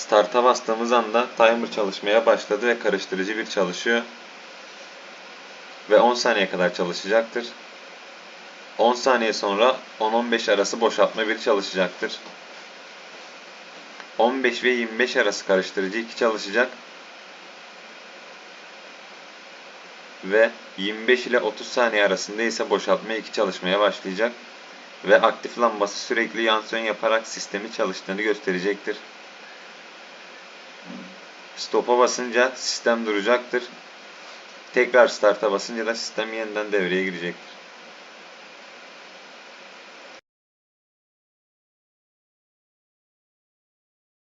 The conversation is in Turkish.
Start'a bastığımız anda timer çalışmaya başladı ve karıştırıcı bir çalışıyor. Ve 10 saniye kadar çalışacaktır. 10 saniye sonra 10-15 arası boşaltma bir çalışacaktır. 15 ve 25 arası karıştırıcı 2 çalışacak. Ve 25 ile 30 saniye arasında ise boşaltma 2 çalışmaya başlayacak. Ve aktif lambası sürekli yansıyon yaparak sistemi çalıştığını gösterecektir. Stop'a basınca sistem duracaktır. Tekrar start'a basınca da sistem yeniden devreye girecektir.